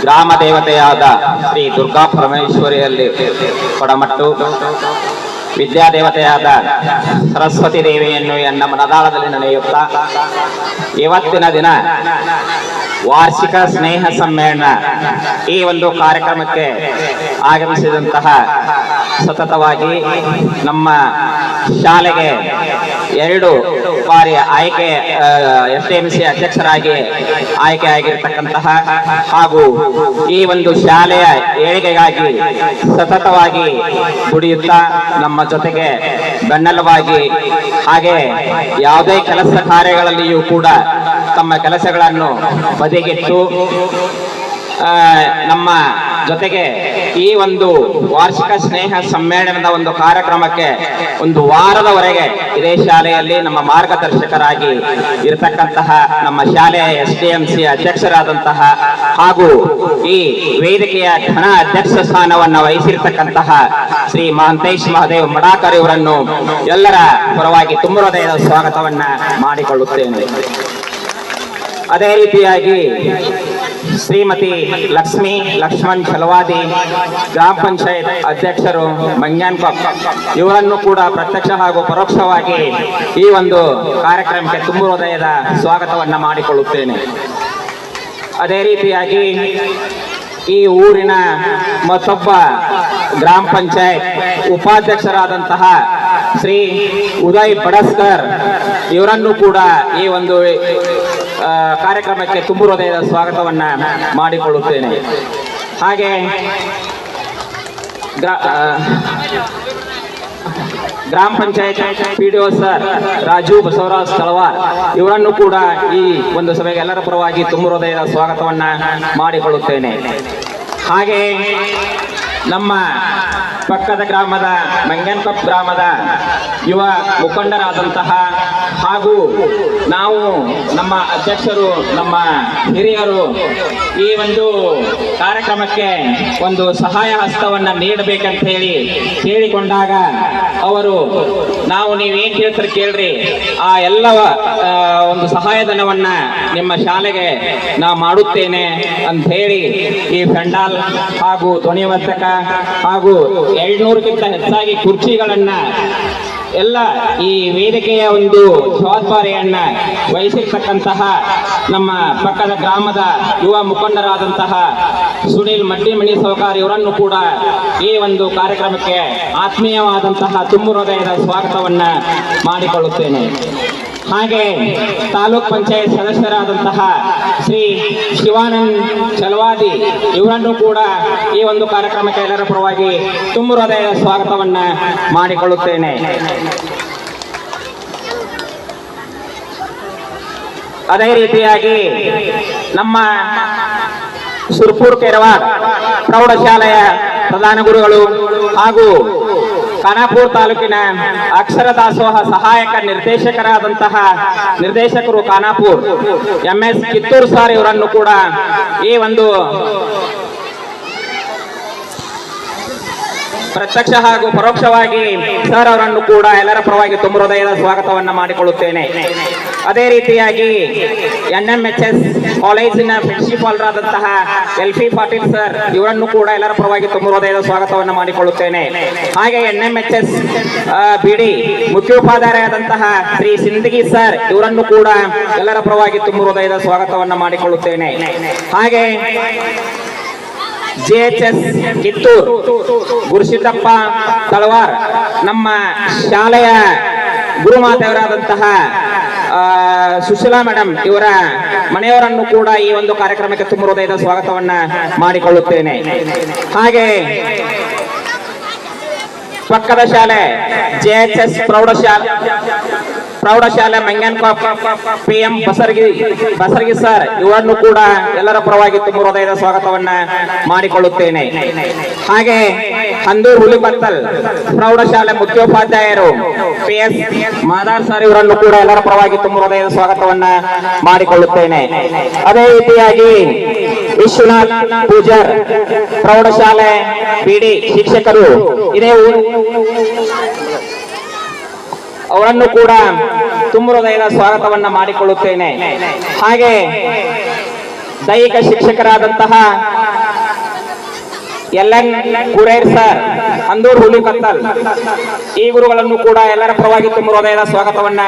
ಗ್ರಾಮ ದೇವತೆಯಾದ ಶ್ರೀ ದುರ್ಗಾ ಪರಮೇಶ್ವರಿಯಲ್ಲಿ ಕೊಡಮಟ್ಟು, ವಿದ್ಯಾದೇವತೆಯಾದ ಸರಸ್ವತಿ ದೇವಿಯನ್ನು ಎನ್ನ ಮನದಾಳದಲ್ಲಿ ನಡೆಯುತ್ತಾ ಇವತ್ತಿನ ದಿನ ವಾರ್ಷಿಕ ಸ್ನೇಹ ಸಮ್ಮೇಳನ ಈ ಒಂದು ಕಾರ್ಯಕ್ರಮಕ್ಕೆ ಆಗಮಿಸಿದಂತಹ ಸತತವಾಗಿ ನಮ್ಮ ಶಾಲೆಗೆ ಎರಡು ಬಾರಿ ಆಯ್ಕೆ ಎಸ್ ಎಂ ಸಿ ಅಧ್ಯಕ್ಷರಾಗಿ ಆಯ್ಕೆ ಆಗಿರತಕ್ಕಂತಹ ಹಾಗೂ ಈ ಒಂದು ಶಾಲೆಯ ಏಳಿಗೆಗಾಗಿ ಸತತವಾಗಿ ದುಡಿಯುತ್ತಾ ನಮ್ಮ ಜೊತೆಗೆ ಬೆನ್ನಲವಾಗಿ ಹಾಗೆ ಯಾವುದೇ ಕೆಲಸ ಕಾರ್ಯಗಳಲ್ಲಿಯೂ ಕೂಡ ತಮ್ಮ ಕೆಲಸಗಳನ್ನು ಬದಿಗಿಟ್ಟು ನಮ್ಮ ಜೊತೆಗೆ ಈ ಒಂದು ವಾರ್ಷಿಕ ಸ್ನೇಹ ಸಮ್ಮೇಳನದ ಒಂದು ಕಾರ್ಯಕ್ರಮಕ್ಕೆ ಒಂದು ವಾರದವರೆಗೆ ಇದೇ ಶಾಲೆಯಲ್ಲಿ ನಮ್ಮ ಮಾರ್ಗದರ್ಶಕರಾಗಿ ಇರತಕ್ಕಂತಹ ನಮ್ಮ ಶಾಲೆಯ ಎಸ್ ಡಿ ಎಂ ಸಿ ಅಧ್ಯಕ್ಷರಾದಂತಹ ಹಾಗೂ ಈ ವೇದಿಕೆಯ ಘನ ಅಧ್ಯಕ್ಷ ಸ್ಥಾನವನ್ನು ವಹಿಸಿರ್ತಕ್ಕಂತಹ ಶ್ರೀ ಮಹಂತೇಶ್ ಮಹದೇವ್ ಮಡಾಕರ್ ಇವರನ್ನು ಎಲ್ಲರ ಪರವಾಗಿ ತುಂಬ ಹೃದಯದ ಸ್ವಾಗತವನ್ನ ಮಾಡಿಕೊಳ್ಳುತ್ತೇನೆ. ಅದೇ ರೀತಿಯಾಗಿ ಶ್ರೀಮತಿ ಲಕ್ಷ್ಮಿ ಲಕ್ಷ್ಮಣ್ ಛಲವಾದಿ ಗ್ರಾಮ ಪಂಚಾಯತ್ ಅಧ್ಯಕ್ಷರು ಮಂಗ್ಯಾನ್ಕೊಪ್ ಇವರನ್ನು ಕೂಡ ಪ್ರತ್ಯಕ್ಷ ಹಾಗೂ ಪರೋಕ್ಷವಾಗಿ ಈ ಒಂದು ಕಾರ್ಯಕ್ರಮಕ್ಕೆ ತುಂಬು ಹೃದಯದ ಸ್ವಾಗತವನ್ನು ಮಾಡಿಕೊಳ್ಳುತ್ತೇನೆ. ಅದೇ ರೀತಿಯಾಗಿ ಈ ಊರಿನ ಮತ್ತೊಬ್ಬ ಗ್ರಾಮ ಪಂಚಾಯತ್ ಉಪಾಧ್ಯಕ್ಷರಾದಂತಹ ಶ್ರೀ ಉದಯ್ ಬಡಸ್ಕರ್, ಇವರನ್ನು ಕೂಡ ಈ ಒಂದು ಕಾರ್ಯಕ್ರಮಕ್ಕೆ ತುಂಬು ಹೃದಯದ ಸ್ವಾಗತವನ್ನ ಮಾಡಿಕೊಳ್ಳುತ್ತೇನೆ. ಹಾಗೆ ಗ್ರಾ- ಗ್ರಾಮ panchayat P D O sir Raju Basavaraj Talawar ಇವರನ್ನು ಕೂಡ ಈ ಒಂದು ಸಭೆಗೆ ಎಲ್ಲರ ಪರವಾಗಿ ತುಂಬು ಹೃದಯದ ಸ್ವಾಗತವನ್ನ ಮಾಡಿಕೊಳ್ಳುತ್ತೇನೆ. ಹಾಗೆ ನಮ್ಮ ಪಕ್ಕದ ಗ್ರಾಮದ ಮಂಗನ್ಕೊಪ್ ಗ್ರಾಮದ ಯುವ ಮುಖಂಡರಾದಂತಹ ಹಾಗೂ ನಾವು ನಮ್ಮ ಅಧ್ಯಕ್ಷರು, ನಮ್ಮ ಹಿರಿಯರು ಈ ಒಂದು ಕಾರ್ಯಕ್ರಮಕ್ಕೆ ಒಂದು ಸಹಾಯ ಹಸ್ತವನ್ನು ನೀಡಬೇಕಂತ ಹೇಳಿ ಕೇಳಿಕೊಂಡಾಗ ಅವರು, ನಾವು ನೀವೇನು ಕೇಳ್ತಾರೆ ಕೇಳ್ರಿ. ಆ ಎಲ್ಲ ಒಂದು ಸಹಾಯಧನವನ್ನ ನಿಮ್ಮ ಶಾಲೆಗೆ ನಾ ಮಾಡುತ್ತೇನೆ ಅಂತ ಹೇಳಿ ಈ ಪೆಂಡಾಲ್ ಹಾಗೂ ಧ್ವನಿವರ್ಧಕ ಹಾಗೂ ಎರಡ್ನೂರಕ್ಕಿಂತ ಹೆಚ್ಚಾಗಿ ಕುರ್ಚಿಗಳನ್ನ ಎಲ್ಲ ಈ ವೇದಿಕೆಯ ಒಂದು ಜವಾಬ್ದಾರಿಯನ್ನ ವಹಿಸಿರ್ತಕ್ಕಂತಹ ನಮ್ಮ ಪಕ್ಕದ ಗ್ರಾಮದ ಯುವ ಮುಖಂಡರಾದಂತಹ ಸುನೀಲ್ ಮಡ್ಡಿಮಣಿ ಸಹಕಾರಿ ಇವರನ್ನು ಕೂಡ ಈ ಒಂದು ಕಾರ್ಯಕ್ರಮಕ್ಕೆ ಆತ್ಮೀಯವಾದಂತಹ ತುಂಬು ಹೃದಯದ ಸ್ವಾಗತವನ್ನ ಮಾಡಿಕೊಳ್ಳುತ್ತೇನೆ. ಹಾಗೆ ತಾಲೂಕ್ ಪಂಚಾಯತ್ ಸದಸ್ಯರಾದಂತಹ ಶ್ರೀ ಶಿವಾನಂದ್ ಚಲವಾದಿ, ಇವರನ್ನು ಕೂಡ ಈ ಒಂದು ಕಾರ್ಯಕ್ರಮಕ್ಕೆ ಎಲ್ಲರ ಪರವಾಗಿ ತುಂಬು ಹೃದಯದ ಸ್ವಾಗತವನ್ನ ಮಾಡಿಕೊಳ್ಳುತ್ತೇನೆ. ಅದೇ ರೀತಿಯಾಗಿ ನಮ್ಮ ಸುರ್ಪುರ್ ಕೆರವಾಡ್ ಪ್ರೌಢಶಾಲೆಯ ಪ್ರಧಾನ ಗುರುಗಳು ಹಾಗೂ ಖಾನಾಪುರ ತಾಲೂಕಿನ ಅಕ್ಷರ ದಾಸೋಹ ಸಹಾಯಕ ನಿರ್ದೇಶಕರಾದಂತಹ ನಿರ್ದೇಶಕರು Khanapur. M S Kittur sir ಇವರನ್ನು ಕೂಡ ಈ ಒಂದು ಪ್ರತ್ಯಕ್ಷ ಹಾಗೂ ಪರೋಕ್ಷವಾಗಿ ಸರ್ ಅವರನ್ನು ಕೂಡ ಎಲ್ಲರ ಪರವಾಗಿ ತುಂಬ ಹೃದಯದ ಸ್ವಾಗತವನ್ನ ಮಾಡಿಕೊಳ್ಳುತ್ತೇನೆ. ಅದೇ ರೀತಿಯಾಗಿ ಎನ್ ಎಂ ಎಚ್ ಎಸ್ ಕಾಲೇಜಿನ ಪ್ರಿನ್ಸಿಪಾಲ್ರಾದಂತಹ ಎಲ್ ಪಿ ಪಾಟೀಲ್ ಸರ್ ಇವರನ್ನು ಕೂಡ ಎಲ್ಲರ ಪರವಾಗಿ ತುಂಬ ಹೃದಯದ ಸ್ವಾಗತವನ್ನ ಮಾಡಿಕೊಳ್ಳುತ್ತೇನೆ. ಹಾಗೆ ಎನ್ ಎಂ ಎಚ್ ಎಸ್ ಬಿಡಿ ಮುಖ್ಯೋಪಾಧ್ಯಾಯರಾದಂತಹ ಶ್ರೀ ಸಿಂದಗಿ ಸರ್ ಇವರನ್ನು ಕೂಡ ಎಲ್ಲರ ಪರವಾಗಿ ತುಂಬ ಹೃದಯದ ಸ್ವಾಗತವನ್ನ ಮಾಡಿಕೊಳ್ಳುತ್ತೇನೆ. ಹಾಗೆ ಜೆಎಚ್ಎಸ್ ಕಿತ್ತೂರು. ಗುರುಸಿದ್ದಪ್ಪ ತಳವಾರ್. ನಮ್ಮ ಶಾಲೆಯ ಗುರುಮಾತೆಯವರಾದಂತಹ ಸುಶೀಲಾ ಮೇಡಮ್ ಇವರ ಮನೆಯವರನ್ನು ಕೂಡ ಈ ಒಂದು ಕಾರ್ಯಕ್ರಮಕ್ಕೆ ತುಂಬ ಹೃದಯದ ಸ್ವಾಗತವನ್ನ ಮಾಡಿಕೊಳ್ಳುತ್ತೇನೆ. ಹಾಗೆ ಪಕ್ಕದ ಶಾಲೆ ಜೆಎಚ್ಎಸ್ ಪ್ರೌಢಶಾಲೆ. ಪ್ರೌಢಶಾಲೆ Mangankop P M Basargi Basargi sir ಇವರನ್ನು ಕೂಡ ಎಲ್ಲರ ಪರವಾಗಿ ತುಂಬ ಹೃದಯದ ಸ್ವಾಗತವನ್ನ ಮಾಡಿಕೊಳ್ಳುತ್ತೇನೆ. ಹಾಗೆ ಹಂದೂರ್ ಹುಲಿಬತ್ತಲ್ ಪ್ರೌಢಶಾಲೆ ಮುಖ್ಯೋಪಾಧ್ಯಾಯರು ಪಿ ಎಸ್ ಮಾದಾರ್ ಸರ್ ಇವರನ್ನು ಕೂಡ ಎಲ್ಲರ ಪರವಾಗಿ ತುಂಬ ಹೃದಯದ ಸ್ವಾಗತವನ್ನ ಮಾಡಿಕೊಳ್ಳುತ್ತೇನೆ. ಅದೇ ರೀತಿಯಾಗಿ ವಿಶ್ವನಾಥ್ ಪೂಜಾರ್ ಪ್ರೌಢಶಾಲೆ ಪಿಡಿ ಶಿಕ್ಷಕರು ಇದೇ ಅವರನ್ನು ಕೂಡ ತುಂಬೃದಯದ ಸ್ವಾಗತವನ್ನ ಮಾಡಿಕೊಳ್ಳುತ್ತೇನೆ. ಹಾಗೆ ದೈಹಿಕ ಶಿಕ್ಷಕರಾದಂತಹ L N Kurer sir, Andur ಹುಲಿ ಕತ್ತಲ್, ಈ ಗುರುಗಳನ್ನು ಕೂಡ ಎಲ್ಲರ ಪರವಾಗಿ ತುಂಬ ಹೃದಯದ ಸ್ವಾಗತವನ್ನ